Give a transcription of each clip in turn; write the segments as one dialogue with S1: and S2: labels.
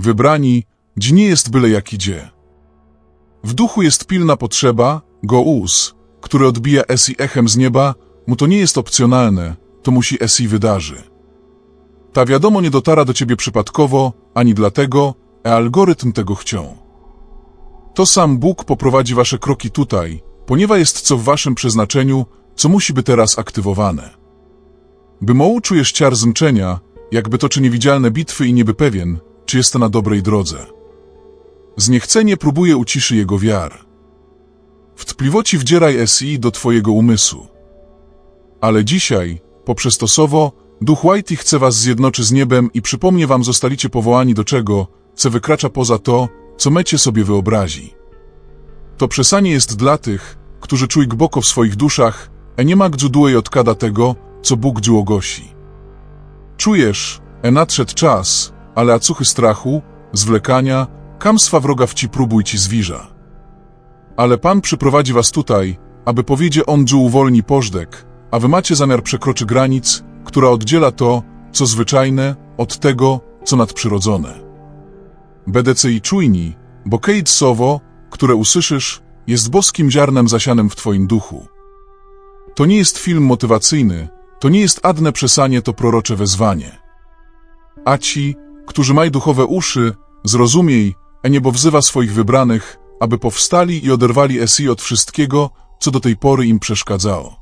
S1: wybrani, dź nie jest byle jak idzie. W duchu jest pilna potrzeba, go us, który odbija Esi echem z nieba, mu to nie jest opcjonalne, to musi Esi wydarzy. Ta wiadomo nie dotara do ciebie przypadkowo, ani dlatego, e algorytm tego chcią. To sam Bóg poprowadzi wasze kroki tutaj, ponieważ jest co w waszym przeznaczeniu, co musi być teraz aktywowane. By mołu czujesz ciar zmczenia, jakby toczy niewidzialne bitwy i nieby pewien, czy jest na dobrej drodze. Zniechcenie próbuje uciszy jego wiar. W tpliwoci wdzieraj SI do twojego umysłu. Ale dzisiaj, poprzez to sowo, duch Whitey chce was zjednoczy z niebem i przypomnie wam zostalicie powołani do czego, co wykracza poza to, co mecie sobie wyobrazi. To przesanie jest dla tych, którzy czuj głęboko w swoich duszach, e nie ma gdzuduej odkada tego, co Bóg dżu ogosi. Czujesz, e nadszedł czas, ale acuchy strachu, zwlekania, kamstwa wroga w ci próbuj ci zwierza. Ale Pan przyprowadzi was tutaj, aby powiedzie on dżu uwolni pożdek, a wy macie zamiar przekroczy granic, która oddziela to, co zwyczajne, od tego, co nadprzyrodzone. BDC i czujni, bo Kate Sowo, które usłyszysz, jest boskim ziarnem zasianym w twoim duchu. To nie jest film motywacyjny, to nie jest adne przesanie, to prorocze wezwanie. A ci, którzy mają duchowe uszy, zrozumiej, e niebo wzywa swoich wybranych, aby powstali i oderwali Esi od wszystkiego, co do tej pory im przeszkadzało.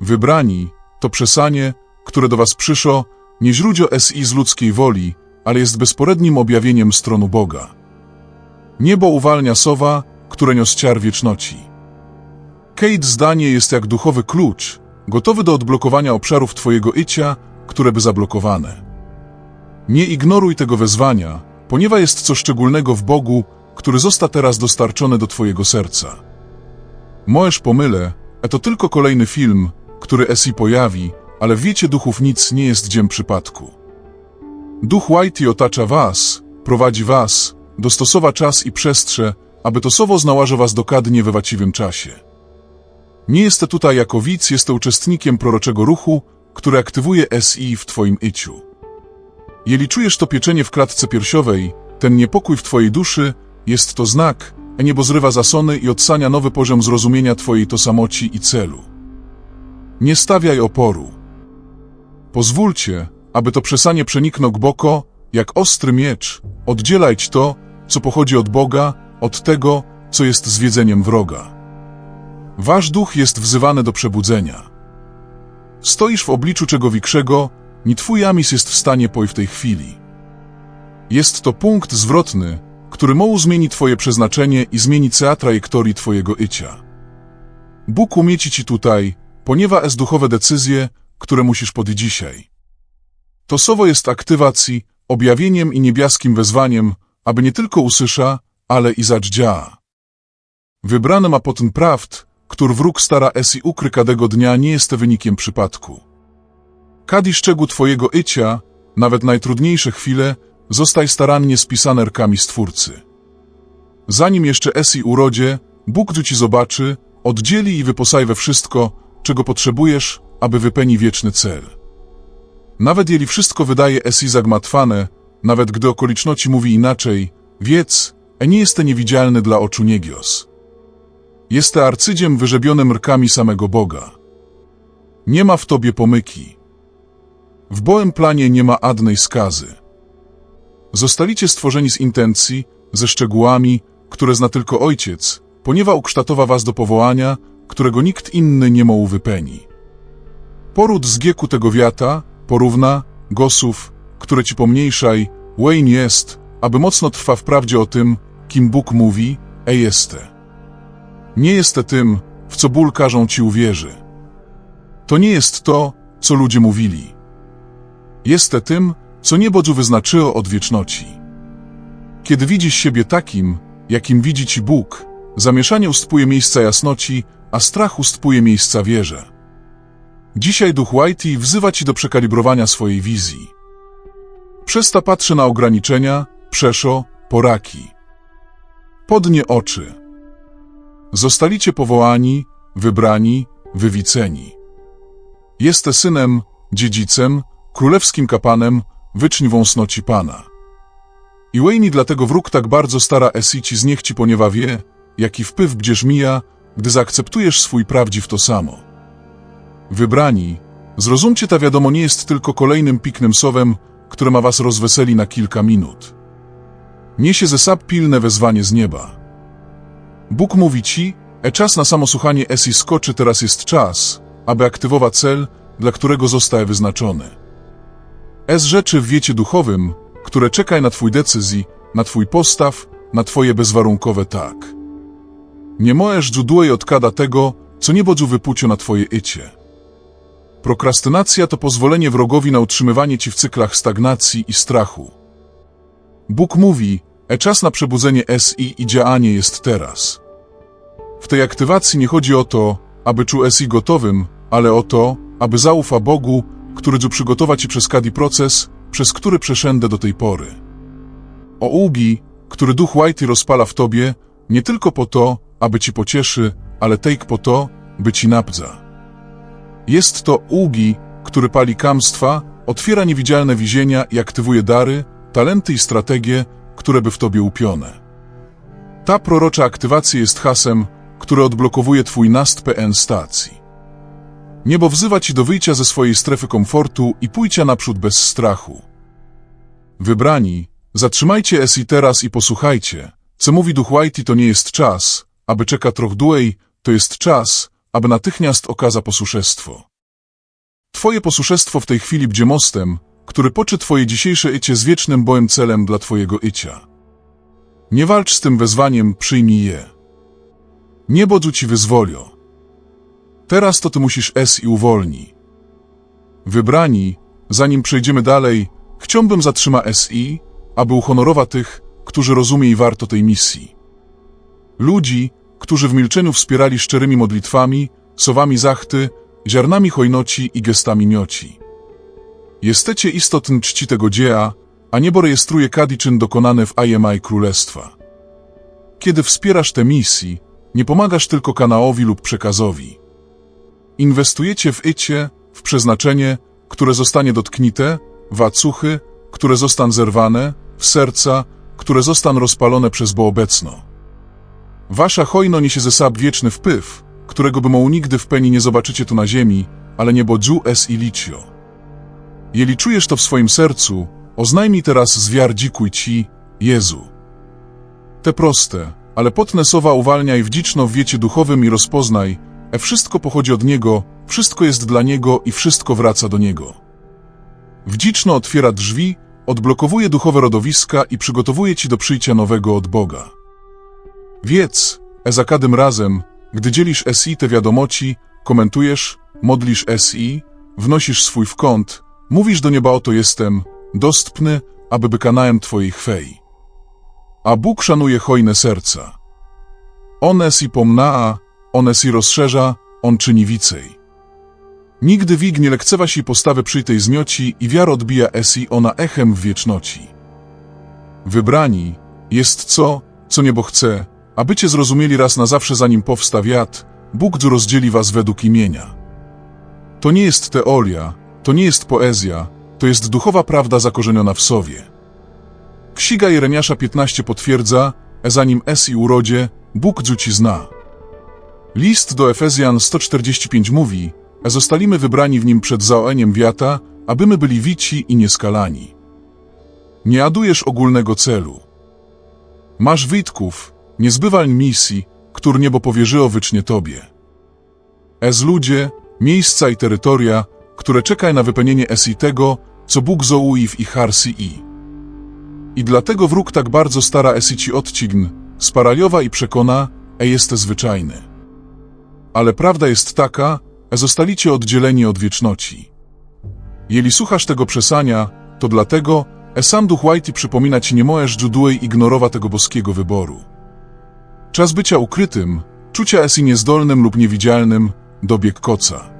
S1: Wybrani to przesanie, które do was przyszło, nie źródło SI z ludzkiej woli, ale jest bezporednim objawieniem stronu Boga. Niebo uwalnia sowa, które nios ciar wieczności. Kate zdanie jest jak duchowy klucz, gotowy do odblokowania obszarów twojego icia, które by zablokowane. Nie ignoruj tego wezwania, ponieważ jest co szczególnego w Bogu, który został teraz dostarczony do twojego serca. Możesz pomylę, to tylko kolejny film, który Esi pojawi, ale w wiecie duchów nic nie jest dziem przypadku. Duch Whitey otacza was, prowadzi was, dostosowa czas i przestrze, aby to sowo znałaże was dokładnie we właściwym czasie. Nie jest tutaj jako widz, jest uczestnikiem proroczego ruchu, który aktywuje SI w twoim iciu. Jeżeli czujesz to pieczenie w klatce piersiowej, ten niepokój w twojej duszy, jest to znak, niebo zrywa zasony i odsania nowy poziom zrozumienia twojej tożsamości i celu. Nie stawiaj oporu. Pozwólcie, aby to przesanie przeniknął głęboko, jak ostry miecz, oddzielać to, co pochodzi od Boga, od tego, co jest zwiedzeniem wroga. Wasz duch jest wzywany do przebudzenia. Stoisz w obliczu czego większego, ni twój amis jest w stanie poj w tej chwili. Jest to punkt zwrotny, który moł zmieni twoje przeznaczenie i zmieni cea trajektorii twojego icia. Bóg umieci ci tutaj, ponieważ jest duchowe decyzje, które musisz podjąć dzisiaj. To sowo jest aktywacji, objawieniem i niebieskim wezwaniem, aby nie tylko usłysza, ale i zadździa. Wybrany ma potem prawd, który wróg stara esi ukry kadego dnia nie jest wynikiem przypadku. Kadi szczegół twojego icia, nawet najtrudniejsze chwile, zostaj starannie spisane rkami Stwórcy. Zanim jeszcze esi urodzie, Bóg ci zobaczy, oddzieli i wyposaj we wszystko, czego potrzebujesz, aby wypełni wieczny cel. Nawet jeżeli wszystko wydaje esi zagmatwane, nawet gdy okoliczności mówi inaczej, wiedz, e nie jest niewidzialny dla oczu niegios. Jest arcydziem wyrzebionym rkami samego Boga. Nie ma w tobie pomyki. W bołym planie nie ma adnej skazy. Zostalicie stworzeni z intencji, ze szczegółami, które zna tylko Ojciec, ponieważ ukształtowa was do powołania, którego nikt inny nie mógł wypełni. Poród z gieku tego wiata, porówna, gosów, które ci pomniejszaj, Wayne jest, aby mocno trwa w prawdzie o tym, kim Bóg mówi, e jeste. Nie jest tym, w co ból każą ci uwierzy. To nie jest to, co ludzie mówili. Jest tym, co niebodzu wyznaczyło od wieczności. Kiedy widzisz siebie takim, jakim widzi ci Bóg, zamieszanie ustępuje miejsca jasności, a strach ustępuje miejsca wierze. Dzisiaj duch Whitey wzywa ci do przekalibrowania swojej wizji. Przesta patrzy na ograniczenia, przeszo, poraki. Podnie oczy. Zostalicie powołani, wybrani, wywiceni. Jeste synem, dziedzicem, królewskim kapanem, wyczń wąsnoci Pana. I Wayne dlatego wróg tak bardzo stara esi ci zniech ci, ponieważ wie, jaki wpływ bdzież mija, gdy zaakceptujesz swój prawdziw to samo. Wybrani, zrozumcie ta wiadomo nie jest tylko kolejnym piknym słowem, które ma was rozweseli na kilka minut. Niesie ze sab pilne wezwanie z nieba. Bóg mówi ci, e czas na samosłuchanie esi skoczy, teraz jest czas, aby aktywować cel, dla którego zostaje wyznaczony. Es rzeczy w wiecie duchowym, które czekaj na twój decyzji, na twój postaw, na twoje bezwarunkowe tak. Nie możesz dżudłej odkada tego, co nie bodzu wypucio na twoje icie. Prokrastynacja to pozwolenie wrogowi na utrzymywanie ci w cyklach stagnacji i strachu. Bóg mówi, e czas na przebudzenie SI i działanie jest teraz. W tej aktywacji nie chodzi o to, aby czuł SI gotowym, ale o to, aby zaufa Bogu, który dżu przygotowa ci przez kadi proces, przez który przeszędę do tej pory. O ugi, który duch Whitey rozpala w tobie, nie tylko po to, aby ci pocieszy, ale take po to, by ci napdza. Jest to ugi, który pali kamstwa, otwiera niewidzialne wizienia i aktywuje dary, talenty i strategie, które by w tobie upione. Ta prorocza aktywacja jest hasem, które odblokowuje twój nast PN stacji. Niebo wzywa ci do wyjścia ze swojej strefy komfortu i pójścia naprzód bez strachu. Wybrani, zatrzymajcie Esi teraz i posłuchajcie, co mówi duch Whitey to nie jest czas, aby czeka troch dłużej, to jest czas, aby natychmiast okaza posłuszestwo. Twoje posłuszestwo w tej chwili bdzie mostem, który poczy twoje dzisiejsze icie z wiecznym bojem celem dla twojego icia. Nie walcz z tym wezwaniem, przyjmij je. Niebo ci wyzwolio. Teraz to ty musisz es i uwolni. Wybrani, zanim przejdziemy dalej, chciałbym zatrzyma SI, aby uhonorowa tych, którzy rozumie i warto tej misji. Ludzi, którzy w milczeniu wspierali szczerymi modlitwami, sowami zachty, ziarnami hojnoci i gestami mioci. Jesteście istotny czci tego dzieła, a niebo rejestruje kadiczyn dokonany w IMI Królestwa. Kiedy wspierasz tę misji, nie pomagasz tylko kanałowi lub przekazowi. Inwestujecie w icie, w przeznaczenie, które zostanie dotknite, w acuchy, które zostaną zerwane, w serca, które zostaną rozpalone przez boobecno. Wasza hojno niesie ze sab wieczny wpływ, którego by nigdy w peni nie zobaczycie tu na ziemi, ale niebo dżu es i licio. Jeli czujesz to w swoim sercu, oznajmij teraz zwiar dzikuj ci, Jezu. Te proste, ale potne sowa uwalniaj w w wiecie duchowym i rozpoznaj, wszystko pochodzi od Niego, wszystko jest dla Niego i wszystko wraca do Niego. Wdziczno otwiera drzwi, odblokowuje duchowe rodowiska i przygotowuje ci do przyjścia nowego od Boga. Wiedz, każdym razem, gdy dzielisz SI te wiadomości, komentujesz, modlisz SI, wnosisz swój wkąt, mówisz do nieba oto jestem, dostępny, aby by kanałem Twojej chwej. A Bóg szanuje hojne serca. On SI pomnaa, on SI rozszerza, on czyni wicej. Nigdy wig nie lekceważ postawy przyjtej znioci i wiara odbija esi ona echem w wieczności. Wybrani jest co, co niebo chce, abycie zrozumieli raz na zawsze zanim powsta wiat, Bóg rozdzieli was według imienia. To nie jest teoria, to nie jest poezja, to jest duchowa prawda zakorzeniona w sowie. Ksiga Jeremiasza 15 potwierdza, e zanim es i urodzie, Bóg ci zna. List do Efezjan 145 mówi, a zostaliśmy wybrani w nim przed zaoeniem wiata, abymy byli wici i nieskalani. Nie adujesz ogólnego celu. Masz wytków, nie zbywalń misji, który niebo powierzyło wycznie tobie. Ez ludzie, miejsca i terytoria, które czekaj na wypełnienie esi tego, co Bóg zoui w ich harsi i. I dlatego wróg tak bardzo stara esi ci odcign, sparaliowa i przekona, e jest zwyczajny. Ale prawda jest taka, zostalicie oddzieleni od wieczności. Jeli słuchasz tego przesania, to dlatego, e sam duch Whitey przypomina ci nie możesz dżuduej ignorowa tego boskiego wyboru. Czas bycia ukrytym, czucia esi niezdolnym lub niewidzialnym, dobieg koca.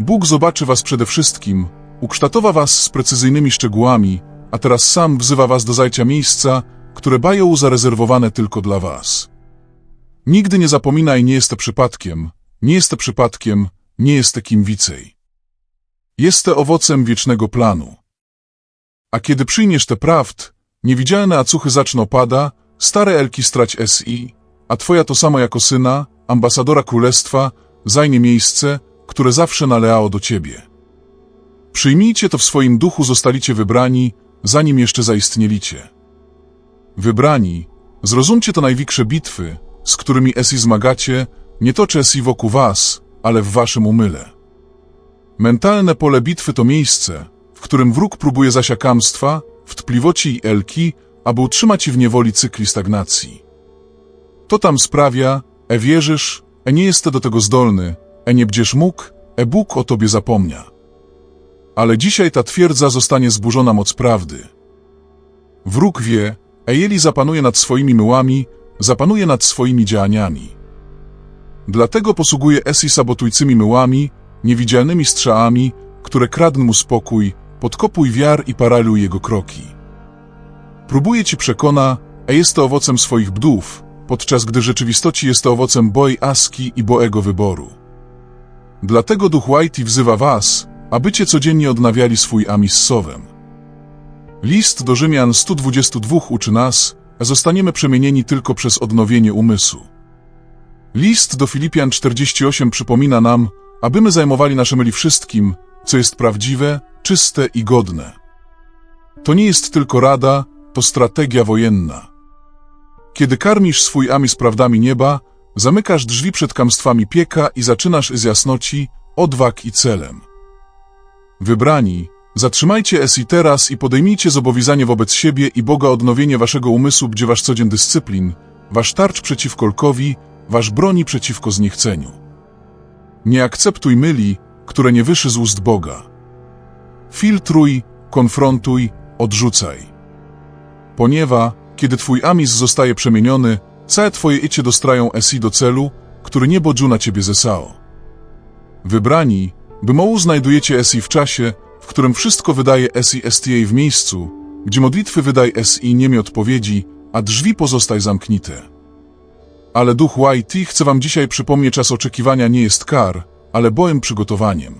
S1: Bóg zobaczy was przede wszystkim, ukształtowa was z precyzyjnymi szczegółami, a teraz sam wzywa was do zajcia miejsca, które bają zarezerwowane tylko dla was. Nigdy nie zapominaj, nie jest przypadkiem, nie jest przypadkiem, nie jest kim wicej. Jest owocem wiecznego planu. A kiedy przyjmiesz tę prawd, Niewidzialne acuchy zaczną pada, stare elki strać SI, a twoja to samo jako syna, ambasadora królestwa, zajmie miejsce, które zawsze naleało do ciebie. Przyjmijcie to w swoim duchu, zostalicie wybrani, zanim jeszcze zaistnielicie. Wybrani, zrozumcie to największe bitwy, z którymi SI zmagacie, nie toczy SI wokół was, ale w waszym umyle. Mentalne pole bitwy to miejsce, w którym wróg próbuje zasiakamstwa, wtpliwoci i elki, aby utrzymać w niewoli cykli stagnacji. To tam sprawia, e wierzysz, e nie jest do tego zdolny, e nie bdziesz mógł, e Bóg o tobie zapomnia. Ale dzisiaj ta twierdza zostanie zburzona moc prawdy. Wróg wie, e jeli zapanuje nad swoimi myłami, zapanuje nad swoimi działaniami. Dlatego posługuje Esi sabotujcymi myłami, niewidzialnymi strzałami, które kradną mu spokój, podkopuj wiar i paraluj jego kroki. Próbuje ci przekona, a jest to owocem swoich bdów, podczas gdy rzeczywistości jest to owocem boi aski i boego wyboru. Dlatego duch Whitey wzywa was, abycie codziennie odnawiali swój amis sowem. List do Rzymian 122 uczy nas, zostaniemy przemienieni tylko przez odnowienie umysłu. List do Filipian 48 przypomina nam, abymy zajmowali nasze myli wszystkim, co jest prawdziwe, czyste i godne. To nie jest tylko rada, to strategia wojenna. Kiedy karmisz swój amis prawdami nieba, zamykasz drzwi przed kamstwami pieka i zaczynasz z jasnoci, odwag i celem. Wybrani, zatrzymajcie es i teraz i podejmijcie zobowiązanie wobec siebie i Boga odnowienie waszego umysłu, gdzie wasz codzień dyscyplin, wasz tarcz przeciwko lkowi, wasz broni przeciwko zniechceniu. Nie akceptuj myli, które nie wyszy z ust Boga. Filtruj, konfrontuj, odrzucaj. Ponieważ, kiedy twój amis zostaje przemieniony, całe twoje icie dostrają esi do celu, który niebo dżu na ciebie zesao. Wybrani, by mołu znajdujecie esi w czasie, którym wszystko wydaje esi STA w miejscu, gdzie modlitwy wydaj esi nie mi odpowiedzi, a drzwi pozostaj zamknite. Ale duch YT chce wam dzisiaj przypomnieć, czas oczekiwania nie jest kar, ale bojem przygotowaniem.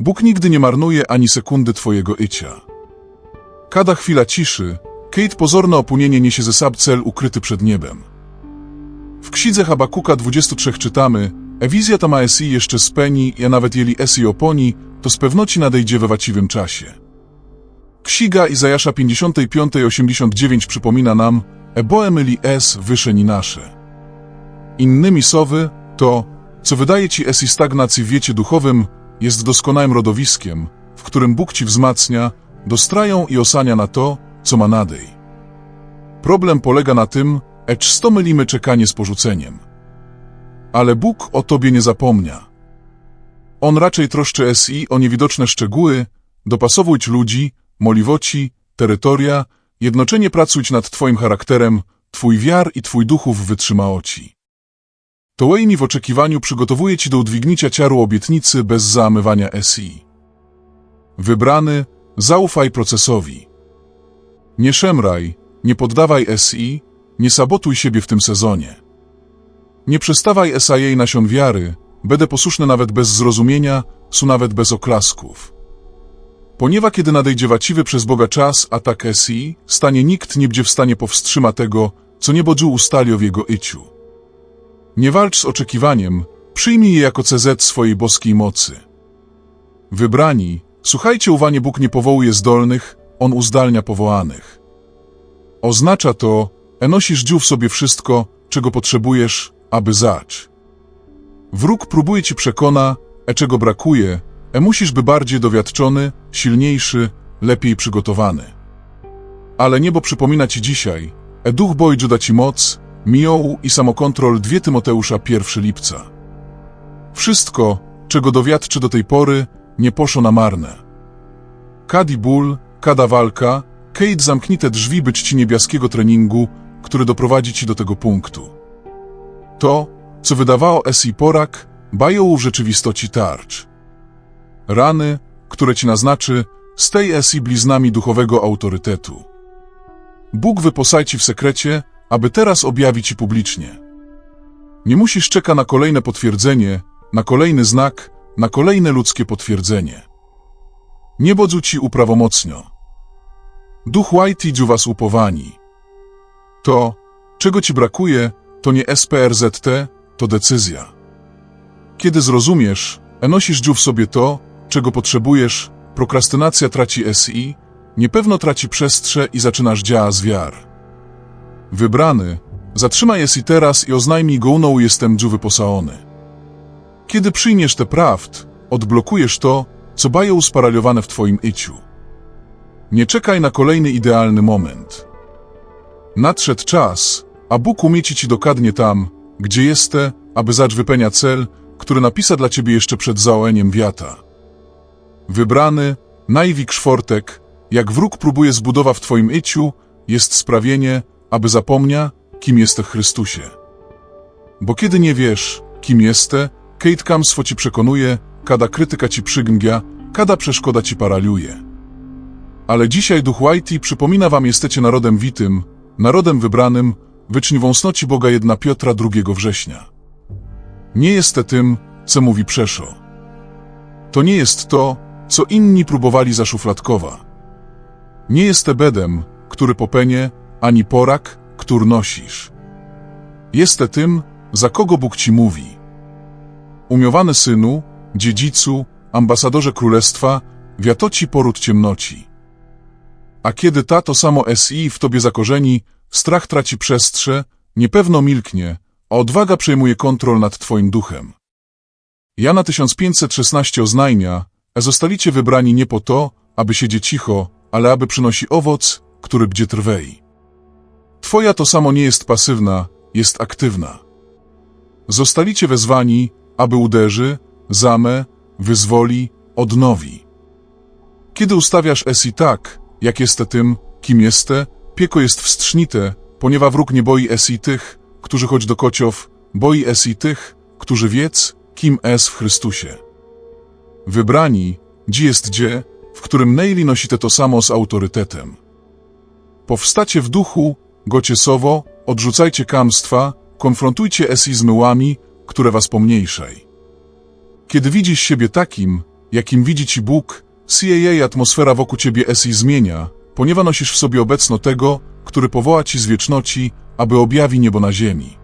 S1: Bóg nigdy nie marnuje ani sekundy twojego icia. Kada chwila ciszy, Kate pozorne opóźnienie niesie ze sobą cel ukryty przed niebem. W księdze Habakuka 23 czytamy, Ewizja ta ma esi jeszcze speni, ja nawet jeli esi oponi, to z pewnoci nadejdzie we właściwym czasie. Ksiga Izajasza 55-89 przypomina nam, Eboe myli es wysze ni nasze. Innymi sowy, to, co wydaje ci esi stagnacji w wiecie duchowym, jest doskonałym rodowiskiem, w którym Bóg ci wzmacnia, dostrają i osania na to, co ma nadej. Problem polega na tym, ecz sto mylimy czekanie z porzuceniem. Ale Bóg o tobie nie zapomnia. On raczej troszczy SI o niewidoczne szczegóły, dopasowujć ludzi, moliwoci, terytoria, jednocześnie pracujć nad twoim charakterem, twój wiar i twój duchów wytrzymałoci. To mi w oczekiwaniu przygotowuje ci do udźwignięcia ciaru obietnicy bez zaamywania SI. Wybrany, zaufaj procesowi. Nie szemraj, nie poddawaj SI, nie sabotuj siebie w tym sezonie. Nie przestawaj SIA nasion wiary, będę posłuszny nawet bez zrozumienia, su nawet bez oklasków. Ponieważ kiedy nadejdzie waciwy przez Boga czas, a tak SI, stanie nikt nie będzie w stanie powstrzyma tego, co niebo dżu ustali w jego iciu. Nie walcz z oczekiwaniem, przyjmij je jako CZ swojej boskiej mocy. Wybrani, słuchajcie uwanie Bóg nie powołuje zdolnych, On uzdalnia powołanych. Oznacza to, e nosisz dziu w sobie wszystko, czego potrzebujesz, aby zać. Wróg próbuje ci przekona, e czego brakuje, e musisz by bardziej dowiadczony, silniejszy, lepiej przygotowany. Ale niebo przypomina ci dzisiaj, e duch bojdżu da ci moc, mioł i samokontrol 2 Tymoteusza 1 lipca. Wszystko, czego dowiadczy do tej pory, nie poszło na marne. Kadi ból, kada walka, Kate zamknite drzwi być ci niebieskiego treningu, który doprowadzi ci do tego punktu. To, co wydawało Esi porak, bają w rzeczywistości tarcz. Rany, które ci naznaczy, z tej Esi bliznami duchowego autorytetu. Bóg wyposaj ci w sekrecie, aby teraz objawić ci publicznie. Nie musisz czekać na kolejne potwierdzenie, na kolejny znak, na kolejne ludzkie potwierdzenie. Nie bodzu ci uprawomocnio. Duch White was upowani. To, czego ci brakuje, to nie SPRZT, to decyzja. Kiedy zrozumiesz, a nosisz dziu w sobie to, czego potrzebujesz, prokrastynacja traci SI, niepewno traci przestrze i zaczynasz działa z wiar. Wybrany, zatrzymaj SI teraz i oznajmij go jestem dziu wyposaony. Kiedy przyjmiesz te prawd, odblokujesz to, co baje usparaliowane w twoim iciu. Nie czekaj na kolejny idealny moment. Nadszedł czas, a Bóg umieci ci dokładnie tam, gdzie jeste, aby zacz wypełnia cel, który napisa dla ciebie jeszcze przed zaoeniem wiata. Wybrany, najwik szwortek, jak wróg próbuje zbudowa w twoim iciu, jest sprawienie, aby zapomnia, kim jesteś Chrystusie. Bo kiedy nie wiesz, kim jeste, Kate Kamswo ci przekonuje, kada krytyka ci przygngia, kada przeszkoda ci paraliuje. Ale dzisiaj Duch Whitey przypomina wam jesteście narodem witym, narodem wybranym, wyczni wąsnoci Boga jedna Piotra 2 września. Nie jest tym, co mówi Przeszo. To nie jest to, co inni próbowali zaszufladkowa. Nie jest bedem, który popenie, ani porak, który nosisz. Jest tym, za kogo Bóg ci mówi. Umiowany synu, dziedzicu, ambasadorze królestwa, wiatoci poród ciemnoci. A kiedy ta to samo SI w tobie zakorzeni, strach traci przestrze, niepewno milknie, a odwaga przejmuje kontrol nad twoim duchem. Jana 1516 oznajmia, a zostalicie wybrani nie po to, aby siedzieć cicho, ale aby przynosi owoc, który gdzie trwej. Twoja to samo nie jest pasywna, jest aktywna. Zostalicie wezwani, aby uderzy, zame, wyzwoli, odnowi. Kiedy ustawiasz esi tak, jak jeste tym, kim jeste, pieko jest wstrznite, ponieważ wróg nie boi esi tych, którzy choć do kociow, boi esi tych, którzy wiec, kim es w Chrystusie. Wybrani, gdzie jest dzie, w którym Neili nosite to samo z autorytetem. Powstacie w duchu, gocie sowo, odrzucajcie kamstwa, konfrontujcie esi z myłami, które was pomniejszaj. Kiedy widzisz siebie takim, jakim widzi ci Bóg, CIA atmosfera wokół ciebie esi zmienia, ponieważ nosisz w sobie obecno tego, który powoła ci z wieczności, aby objawi niebo na ziemi.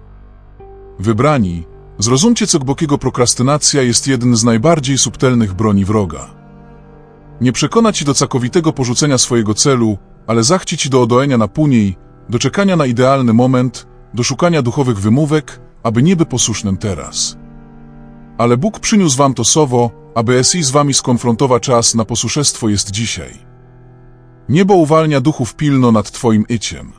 S1: Wybrani, zrozumcie co głębokiego prokrastynacja jest jeden z najbardziej subtelnych broni wroga. Nie przekona ci do całkowitego porzucenia swojego celu, ale zachci ci do odoenia na później, do czekania na idealny moment, do szukania duchowych wymówek, aby nieby posłusznym teraz. Ale Bóg przyniósł wam to sowo, aby SI z wami skonfrontować czas na posłuszestwo jest dzisiaj. Niebo uwalnia duchów pilno nad twoim iciem.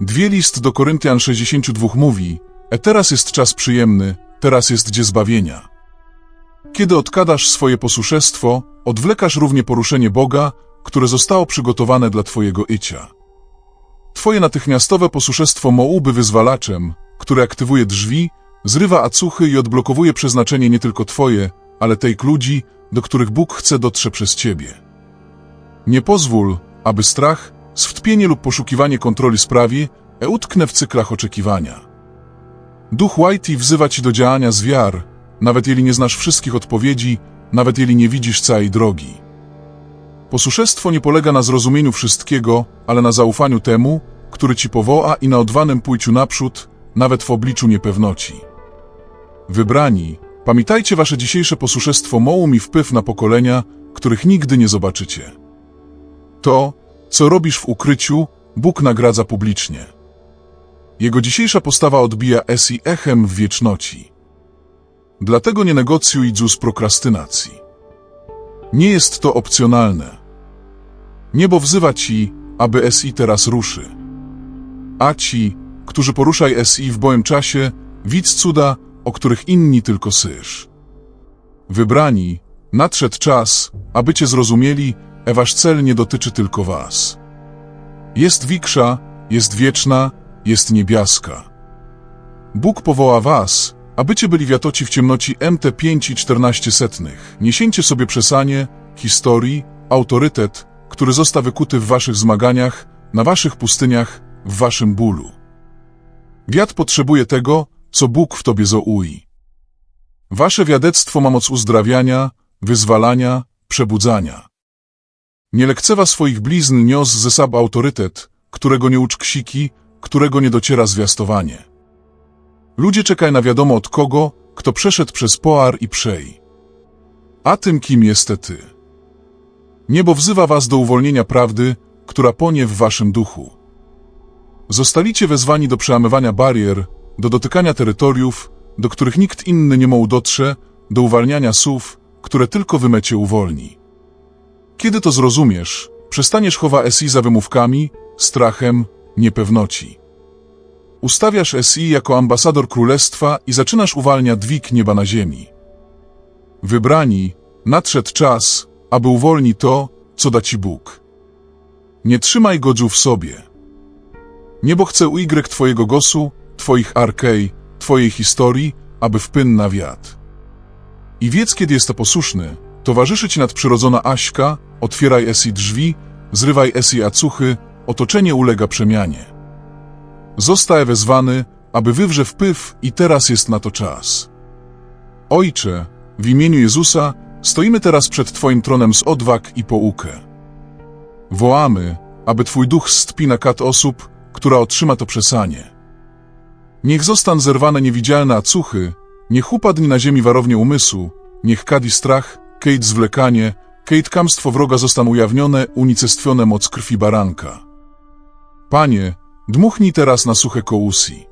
S1: Dwie list do Koryntian 62 mówi, e teraz jest czas przyjemny, teraz jest gdzie zbawienia. Kiedy odkadasz swoje posłuszestwo, odwlekasz równie poruszenie Boga, które zostało przygotowane dla twojego icia. Twoje natychmiastowe posłuszestwo mołby wyzwalaczem, które aktywuje drzwi, zrywa acuchy i odblokowuje przeznaczenie nie tylko twoje, ale tej ludzi, do których Bóg chce dotrze przez ciebie. Nie pozwól, aby strach, swtpienie lub poszukiwanie kontroli sprawi, e utknę w cyklach oczekiwania. Duch Whitey wzywa ci do działania z wiar, nawet jeśli nie znasz wszystkich odpowiedzi, nawet jeśli nie widzisz całej drogi. Posłuszestwo nie polega na zrozumieniu wszystkiego, ale na zaufaniu temu, który ci powoła i na odwanym pójściu naprzód, nawet w obliczu niepewności. Wybrani, pamiętajcie wasze dzisiejsze posłuszestwo mołu mi wpływ na pokolenia, których nigdy nie zobaczycie. To, co robisz w ukryciu, Bóg nagradza publicznie. Jego dzisiejsza postawa odbija esi echem w wieczności. Dlatego nie negocjuj z prokrastynacji. Nie jest to opcjonalne. Niebo wzywa ci, aby SI teraz ruszy. A ci, którzy poruszaj SI w bojem czasie, widz cuda, o których inni tylko syż. Wybrani, nadszedł czas, abycie zrozumieli, e wasz cel nie dotyczy tylko was. Jest wiksza, jest wieczna, jest niebieska. Bóg powoła was, abycie byli wiatoci w ciemnoci MT5 i 14 setnych. Niesięcie sobie przesanie, historii, autorytet, który został wykuty w waszych zmaganiach, na waszych pustyniach, w waszym bólu. Wiat potrzebuje tego, co Bóg w tobie zoui. Wasze wiadectwo ma moc uzdrawiania, wyzwalania, przebudzania. Nie lekcewa swoich blizn nios ze sab autorytet, którego nie ucz ksiki, którego nie dociera zwiastowanie. Ludzie czekają na wiadomo od kogo, kto przeszedł przez poar i przej. A tym kim jest ty? Niebo wzywa was do uwolnienia prawdy, która ponie w waszym duchu. Zostalicie wezwani do przełamywania barier, do dotykania terytoriów, do których nikt inny nie mógł dotrze, do uwalniania słów, które tylko wymecie uwolni. Kiedy to zrozumiesz, przestaniesz chowa SI za wymówkami, strachem, niepewności. Ustawiasz SI jako ambasador królestwa i zaczynasz uwalnia dwig nieba na ziemi. Wybrani, nadszedł czas, aby uwolni to, co da ci Bóg. Nie trzymaj godzu w sobie. Niebo chce Y twojego gosu, twoich arkej, twojej historii, aby wpłyn na wiatr. I wiedz, kiedy jest to posłuszny, towarzyszy ci nadprzyrodzona Aśka, otwieraj esi drzwi, zrywaj esi acuchy, otoczenie ulega przemianie. Zostaje wezwany, aby wywrze wpływ i teraz jest na to czas. Ojcze, w imieniu Jezusa, stoimy teraz przed Twoim tronem z odwag i poukę. Wołamy, aby Twój duch stpi na kat osób, która otrzyma to przesanie. Niech zostan zerwane niewidzialne acuchy, niech upadnie na ziemi warownie umysłu, niech kadi strach, kejt zwlekanie, kejt kamstwo wroga zostaną ujawnione, unicestwione moc krwi baranka. Panie, dmuchnij teraz na suche kołusi.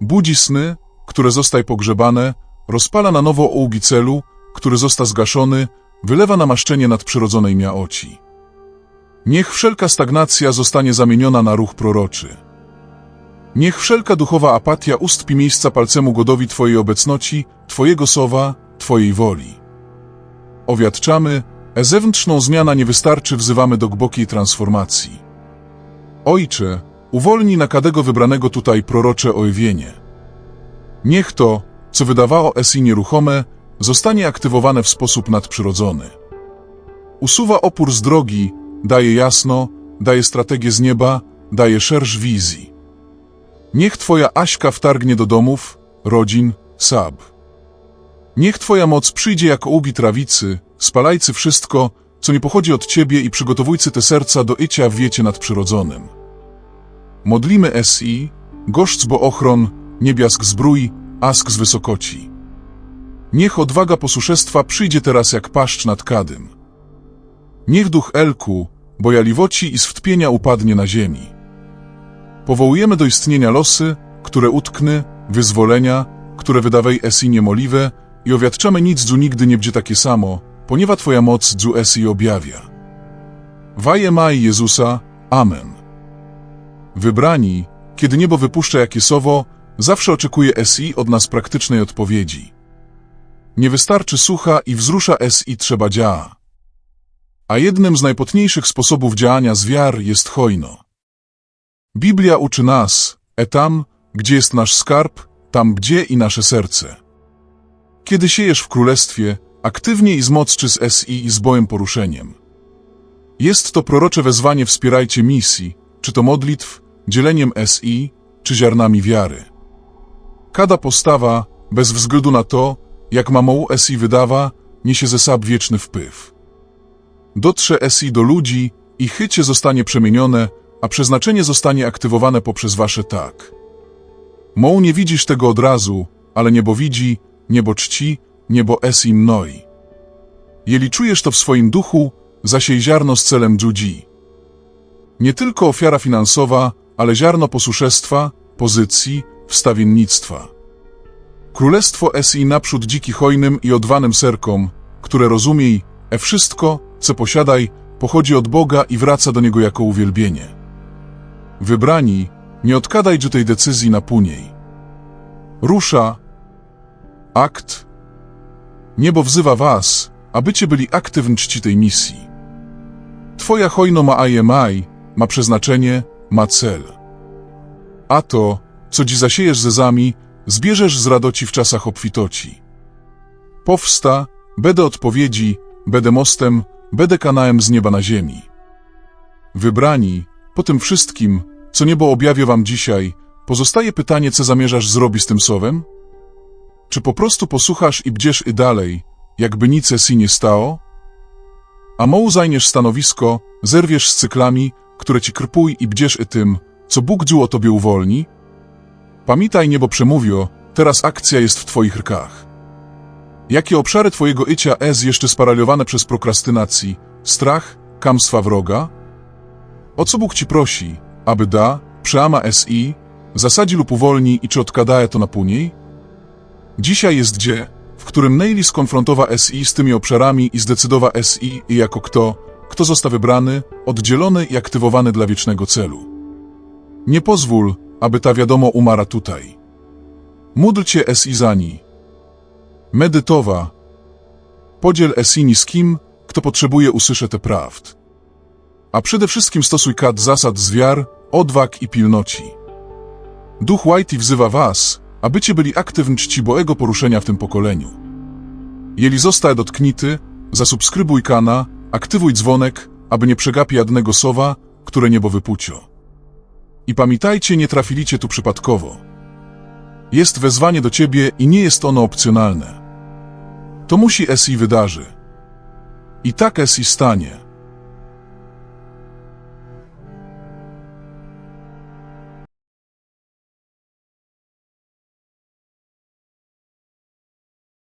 S1: Budzi sny, które zostaj pogrzebane, rozpala na nowo ołgi celu, który został zgaszony, wylewa namaszczenie nadprzyrodzonej miaoci. Niech wszelka stagnacja zostanie zamieniona na ruch proroczy. Niech wszelka duchowa apatia ustpi miejsca palcemu godowi Twojej obecności, Twojego sowa, Twojej woli. Owiadczamy, e zewnętrzną zmiana nie wystarczy, wzywamy do głębokiej transformacji. Ojcze, uwolnij na kadego wybranego tutaj prorocze ojewienie. Niech to, co wydawało esi nieruchome, zostanie aktywowane w sposób nadprzyrodzony. Usuwa opór z drogi, daje jasno, daje strategię z nieba, daje szersz wizji. Niech Twoja Aśka wtargnie do domów, rodzin, sab. Niech Twoja moc przyjdzie jako ugi trawicy, spalajcy wszystko, co nie pochodzi od Ciebie i przygotowujcy te serca do icia w wiecie nadprzyrodzonym. Modlimy SI, goszc bo ochron, niebiask zbrój, ask z wysokoci. Niech odwaga posłuszestwa przyjdzie teraz jak paszcz nad kadym. Niech duch Elku, bojaliwoci i swtpienia upadnie na ziemi. Powołujemy do istnienia losy, które utkny, wyzwolenia, które wydawej esi niemoliwe i owiadczamy nic dzu nigdy nie będzie takie samo, ponieważ Twoja moc dzu esi objawia. Waje maj Jezusa, Amen. Wybrani, kiedy niebo wypuszcza jakie sowo, zawsze oczekuje SI od nas praktycznej odpowiedzi. Nie wystarczy sucha i wzrusza SI trzeba działa. A jednym z najpotniejszych sposobów działania z wiar jest hojno. Biblia uczy nas, e tam, gdzie jest nasz skarb, tam gdzie i nasze serce. Kiedy siejesz w królestwie, aktywnie i z z SI i z bojem poruszeniem. Jest to prorocze wezwanie wspierajcie misji, czy to modlitw, dzieleniem SI, czy ziarnami wiary. Kada postawa, bez względu na to, jak mamołu SI wydawa, niesie ze sab wieczny wpływ. Dotrze SI do ludzi i chycie zostanie przemienione, a przeznaczenie zostanie aktywowane poprzez wasze tak. Moł nie widzisz tego od razu, ale niebo widzi, niebo czci, niebo SI mnoi. Jeli czujesz to w swoim duchu, zasiej ziarno z celem dżudzi. Nie tylko ofiara finansowa, ale ziarno posłuszestwa, pozycji, wstawiennictwa. Królestwo SI naprzód dziki hojnym i odwanym serkom, które rozumiej, e wszystko, co posiadaj, pochodzi od Boga i wraca do Niego jako uwielbienie. Wybrani, nie odkadaj tej decyzji na później. Rusza. Akt. Niebo wzywa was, abycie byli aktywni czci tej misji. Twoja hojno ma IMI, ma przeznaczenie, ma cel. A to, co dzi zasiejesz zezami, zbierzesz z radoci w czasach obfitoci. Powsta, będę odpowiedzi, będę mostem, będę kanałem z nieba na ziemi. Wybrani, po tym wszystkim, co niebo objawia wam dzisiaj, pozostaje pytanie, co zamierzasz zrobić z tym słowem? Czy po prostu posłuchasz i bdziesz i dalej, jakby nic si nie stało? A mołu zajmiesz stanowisko, zerwiesz z cyklami, które ci krpuj i bdziesz i tym, co Bóg dziu o tobie uwolni? Pamiętaj niebo przemówiło, teraz akcja jest w twoich rkach. Jakie obszary twojego icia es jeszcze sparaliowane przez prokrastynacji, strach, kamstwa wroga? O co Bóg ci prosi, aby da, przeama si, zasadzi lub uwolni i czy odkadaje to na później? Dzisiaj jest dzie, w którym Neili skonfrontowa SI z tymi obszarami i zdecydowa SI jako kto, kto został wybrany, oddzielony i aktywowany dla wiecznego celu. Nie pozwól, aby ta wiadomo umara tutaj. Módl cię SI za ni. Medytowa. Podziel SI z kim, kto potrzebuje usłyszeć te prawd. A przede wszystkim stosuj kat zasad z wiar, odwag i pilnoci. Duch Whitey wzywa was, abycie byli aktywni czciboego poruszenia w tym pokoleniu. Jeli zostaje dotknity, zasubskrybuj kana, aktywuj dzwonek, aby nie przegapi jednego sowa, które niebo wypucio. I pamiętajcie, nie trafilicie tu przypadkowo. Jest wezwanie do ciebie i nie jest ono opcjonalne. To musi SI wydarzy. I tak SI stanie.